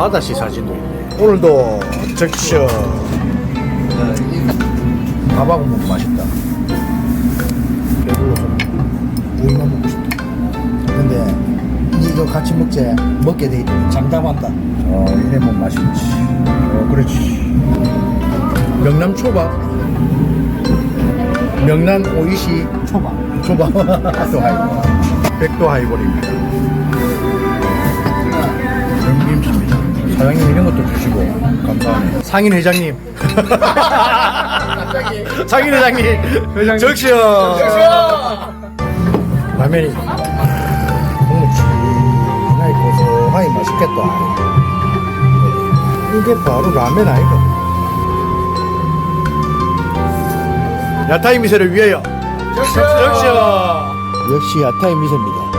바다씨 사진도 있네. 오늘도 적셔. 밥하고 먹으면 맛있다. 배불러서 우유만 먹고 싶다. 근데 이거 같이 먹지 먹게 돼 있더니 장담한다 어, 이래 먹 맛있지. 어, 그렇지. 명남 초밥. 명남 오이시 초밥 초밥. 또 하이볼. 백도 하이볼입니다. 사장님 이런 것도 주시고 감사합니다. 상인 회장님. 상인 회장님. 적시요. 라면이 국물 진하게 고소하니 맛있겠다. 이게 바로 라면 아이가? 야타이 미세를 위하여. 적시요. 역시 야타의 미소입니다